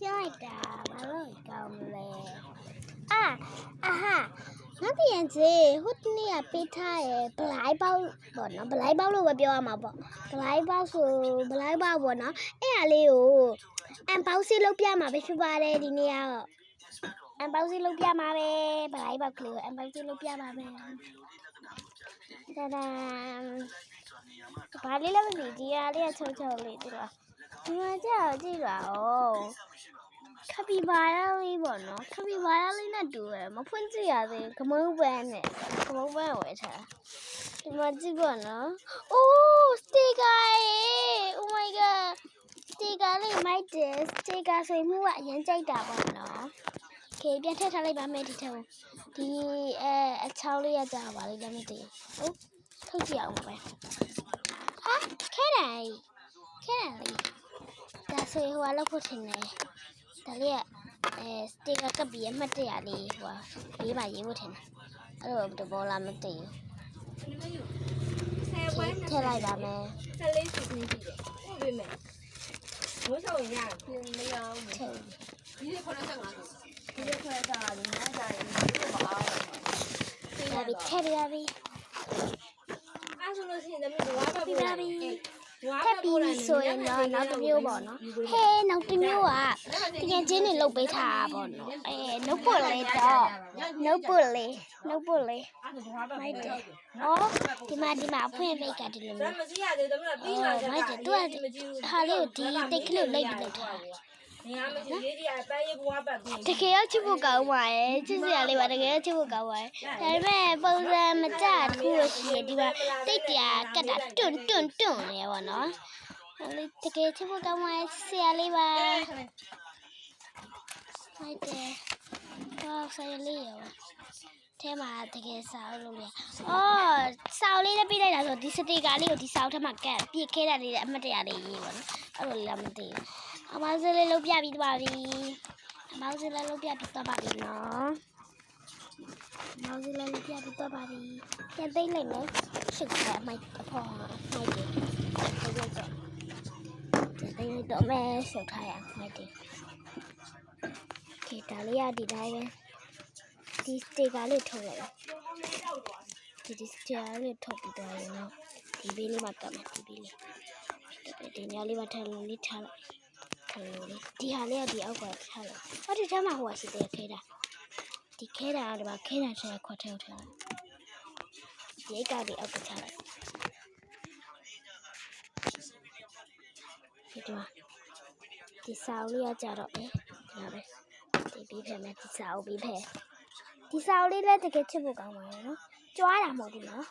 ပြောလိုက်တာဘာလို့ကောင်းလဲအာအာဟာငါပြန်စီဟိုတနေ့ကပေးထားရယ်ဘလိုက်ပေါက်ပေါ့နော်ဘလိုက်ပေါက်လို့ပဲပြောရမှာပေါ့ဘလိုက်ပေါက်ဆိုဘလိုက်ပေါက်ပေါ့နော်အဲ့ဟာလေးကိုအန်ပေါက်စီလုပ်ပြမှာပဲဖြစ်ပါတယ်ဒီနေ့ကတော့ အန်ပေါက်စီလုပ်ပြမှာပဲဘလိုက်ပေါက်ကလေးကိုအန်ပေါက်စီလုပ်ပြမှာပဲဒါဒါဘာလေးလဲမသိဒီဟာလေးကချုံချုံလေးဒီလားဒီမှာကြောက်ကြည့်ပါဦးခပီဘာလာလေးပေါ့နော်ခပီဘာလာလေးနဲ့တူရယ်မဖွင့်ကြည့်ရသေးဘူးခမုန်းပန်းနဲ့ခမုန်းပန်းဝယ်ထားဒီမှာကြည့်ပေါ့နော်အိုးစတီကာရေ Oh my god စတီကာလေးမိုက်တယ်စတီကာဆွေမှုကအရင်ကြိုက်တာပေါ့နော် ခေပြန်ထည့်ထားလိုက်ပါမယ်ဒီထက်ကိုဒီအဲအချောင်းလေးရကြပါလိမ့်လည်းမသိဘူးဟုတ်ထုတ်ကြည့်အောင်ပဲဟာခဲတယ်ခဲတယ်လေဒါဆိုဟိုကလောက်ဖို့ထင်တယ်ဒါလေးကအဲစတေကာကပ်ပြီးအမှတ်တရလေးဟိုကရေးပါရေးဖို့ထင်တယ်အဲ့တော့တဘောလားမသိဘူးထည့်လိုက်ပါမယ်ဆလေးစီနေကြည့်တယ်ဟုတ်ပြီမယ်ဘိုးဆောင်ရပြန်မရောဘူးဒီခေါင်းဆောင်က ထည့်ပြပါပြီအဲ့ဆိုလို့ရှိရင်တမီးဝါပါပြပို့ပါလိုက်ပြီဝါထပ်ပြီးဆိုရင်တော့နောက်တစ်မျိုးပေါ့နော်ဟဲနောက်တစ်မျိုးကတကယ်ချင်းတွေလုတ်ပေးထားတာပေါ့နော်အဲနှုတ်ပုတ်လေးတော့နှုတ်ပုတ်လေးနှုတ်ပုတ်လေးအဲ့ဒါဝါပါမိုက်ပို့တယ်လိုက်ဩဒီမှာဒီမှာအဖွင့်မိတ်ကဒီလိုဒါမျိုးမကြည့်ရသေးဘူးတမီးပြီးလာကြတာဟာလေးကိုဒီတိတ်ကလေးကိုလိုက်ပြီးလုပ်ထား ငါမကြည့်ရေးကြအပန်းရေးဘွားပတ်ပြီးတကယ်ရောချစ်ဖို့ကောင်းပါရဲ့ချစ်စရာလေးပါတကယ်ရောချစ်ဖို့ကောင်းပါရဲ့ဒါပေမဲ့ပုံစံမကျတစ်ခုလို့ရှိရင်ဒီမှာတိတ်ပြာကတ်တာတွန့်တွန့်တွန့်နေပါတော့အဲ့လေတကယ်ချစ်ဖို့ကောင်းပါရဲ့ဆရာလေးပါဟုတ်တယ်တော့ဆရာလေးရောထဲမှာတကယ်စာအုပ်လုပ်ရအော်စာအုပ်လေးနဲ့ပြလိုက်တာဆိုဒီစတီကာလေးကိုဒီစာအုပ်ထဲမှာကတ်ပြည့်ခဲတာလေးနဲ့အမှတ်တရလေးရေးပါနော်အဲ့လိုလည်းမသိဘူး အမစလေးလုပ်ပြပြီးသွားပြီမောင်စလည်းလုပ်ပြပြီးတော့ပါပြီနော်မောင်စလည်းလုပ်ပြပြီးတော့ပါပြီပြန်သိမ့်လိုက်မယ်ရှုပ်တာမိုက်အဖေါ်မိုက်တယ်သိလိုက်တော့ပြန်သိမ့်လိုက်တော့မယ်ရှုပ်ထားရမိုက်တယ်ခေဒါလေးရဒီတိုင်းပဲဒီစတေကာလေးထုတ်လိုက်ဒီဒီစတေကာလေးထုတ်ပြီးတော့ရင်တော့ဒီဘေးလေးမှာကတ်မယ်ဒီဘေးလေးဒီညလေးမှာထပ်လေးထားလိုက် ခလို့လေဒီဟာလေးကဒီအောက်ကထားလိုက်ဟောဒီထဲမှာဟိုကရှိသေးတယ်ခဲတာဒီခဲတာကဒီမှာခဲတာထဲခွက်ထဲထားလိုက်ဒီအိတ်ကဒီအောက်ကထားလိုက်ဒီတော့ဒီစာအုပ်လေးကကြတော့အဲဒီမှာပဲဒီပြီးဖယ်မယ်ဒီစာအုပ်ပြီးဖယ်ဒီစာအုပ်လေးလည်းတကယ်ချစ်ဖို့ကောင်းပါရဲ့နော်ကြွားတာမဟုတ်ဘူးနော်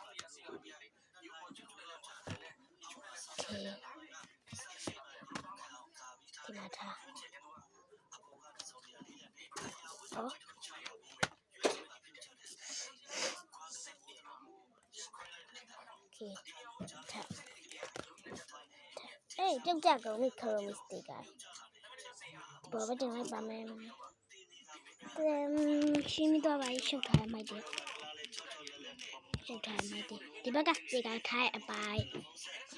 မယ်တမ်ရှင်းမတော့ပါရှုပ်ထားမိုက်တယ်ရှုပ်ထားမိုက်တယ်ဒီဘက်ကဒီကထားအပိုင်း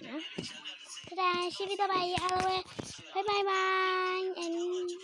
နော် Ta-da! ရှိပြီတော့ပါရဲ့အားလုံးပဲ bye bye bye and